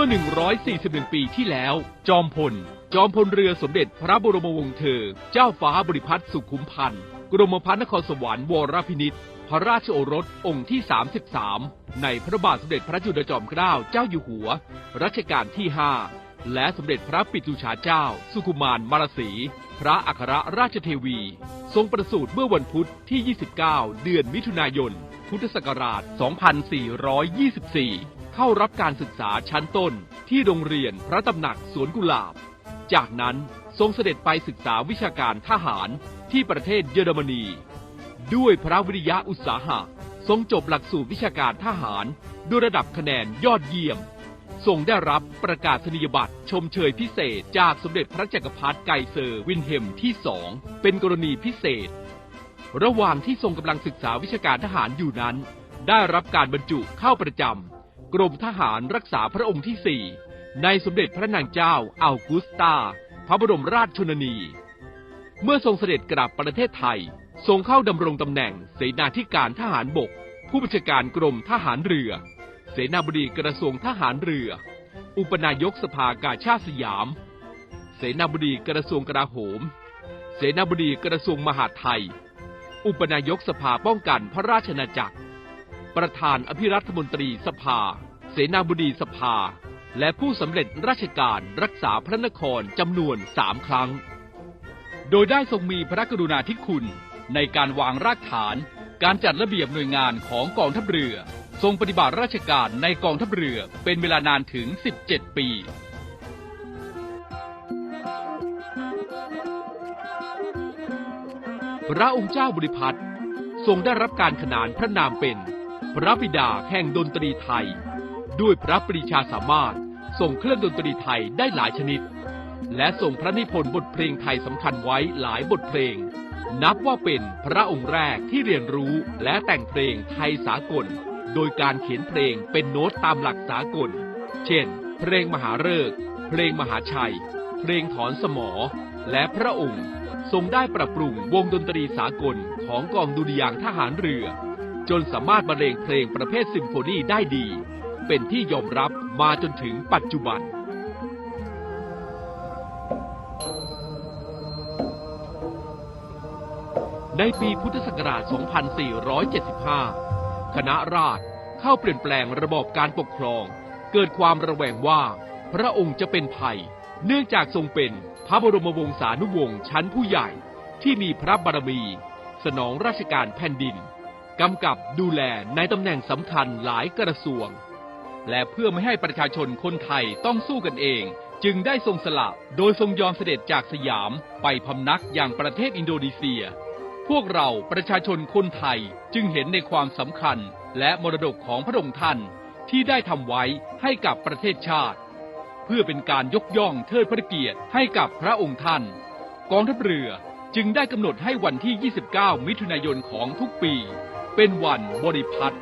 มื่อ 141 ปีที่แล้ว จอมพล จอมพลเรือสมเด็จพระบรมวงศ์เธอ เจ้าฟ้าบริพัตรสุขุมพันธ์กรมพัฒนครสวรรค์วรพินิษฐ์พระราชโอรสองค์ที่ 33 ในพระบาทสมเด็จพระจุลจอมเกล้าเจ้าอยู่หัว รัชกาลที่ 5 และสมเด็จพระปิตุชาเจ้า สุขุมารมารสี พระอัครราชเทวี ทรงประสูติเมื่อวันพุธที่ 29 เดือนมิถุนายน พุทธศักราช 2424 เข้ารับการศึกษาชั้นต้นที่โรงเรียนพระตำหนักสวนกุหลาบ จากนั้นทรงเสด็จไปศึกษาวิชาการทหารที่ประเทศเยอรมนี ด้วยพระวิริยะอุตสาหะทรงจบหลักสูตรวิชาการทหารด้วยระดับคะแนนยอดเยี่ยมทรงได้รับประกาศนียบัตรชมเชยพิเศษจากสมเด็จพระจักรพรรดิไกเซอร์วินเฮมที่สองเป็นกรณีพิเศษ ระหว่างที่ทรงกำลังศึกษาวิชาการทหารอยู่นั้น ได้รับการบรรจุเข้าประจำ กรมทหารรักษาพระองค์ที่สี่ในสมเด็จพระนางเจ้าอัลกุสตา พระบรมราชชนนี เมื่อทรงเสด็จกลับประเทศไทย ทรงเข้าดำรงตำแหน่งเสนาธิการทหารบก ผู้บัญชาการกรมทหารเรือ เสนาบดีกระทรวงทหารเรือ อุปนายกสภากาชาติสยาม เสนาบดีกระทรวงกลาโหม เสนาบดีกระทรวงมหาดไทย อุปนายกสภาป้องกันพระราชนาจักร ประธานอภิรัฐมนตรีสภา เสนาบดีสภา และผู้สำเร็จราชการรักษาพระนครจำนวนสามครั้ง โดยได้ทรงมีพระกรุณาธิคุณในการวางรากฐาน การจัดระเบียบหน่วยงานของกองทัพเรือ ทรงปฏิบัติราชการในกองทัพเรือเป็นเวลานานถึง 17 ปีพระองค์เจ้าบริพัตรทรงได้รับการขนานพระนามเป็น ระบิดาแห่งดนตรีไทย ด้วยพระปรีชาสามารถส่งเครื่องดนตรีไทยได้หลายชนิด และส่งพระนิพนธ์บทเพลงไทยสำคัญไว้หลายบทเพลง นับว่าเป็นพระองค์แรกที่เรียนรู้และแต่งเพลงไทยสากล โดยการเขียนเพลงเป็นโน้ตตามหลักสากล เช่น เพลงมหาฤกษ์เพลงมหาชัย เพลงถอนสมอ และพระองค์ทรงได้ปรับปรุงวงดนตรีสากลของกองดุริยางทหารเรือ จนสามารถบรรเลงเพลงประเภทซิมโฟนีได้ดี เป็นที่ยอมรับมาจนถึงปัจจุบัน ในปีพุทธศักราช 2475 คณะราษฎรเข้าเปลี่ยนแปลงระบอบการปกครอง เกิดความระแวงว่าพระองค์จะเป็นภัย เนื่องจากทรงเป็นพระบรมวงศานุวงศ์ชั้นผู้ใหญ่ที่มีพระบารมี สนองราชการแผ่นดิน กำกับดูแลในตำแหน่งสำคัญหลายกระทรวง และเพื่อไม่ให้ประชาชนคนไทยต้องสู้กันเอง จึงได้ทรงสละโดยทรงยอมเสด็จจากสยามไปพำนักอย่างประเทศอินโดนีเซีย พวกเราประชาชนคนไทยจึงเห็นในความสำคัญและมรดกของพระองค์ท่านที่ได้ทำไว้ให้กับประเทศชาติ เพื่อเป็นการยกย่องเทิดพระเกียรติให้กับพระองค์ท่าน กองทัพเรือจึงได้กำหนดให้วันที่ 29 มิถุนายนของทุกปี เป็นวันบริพัตร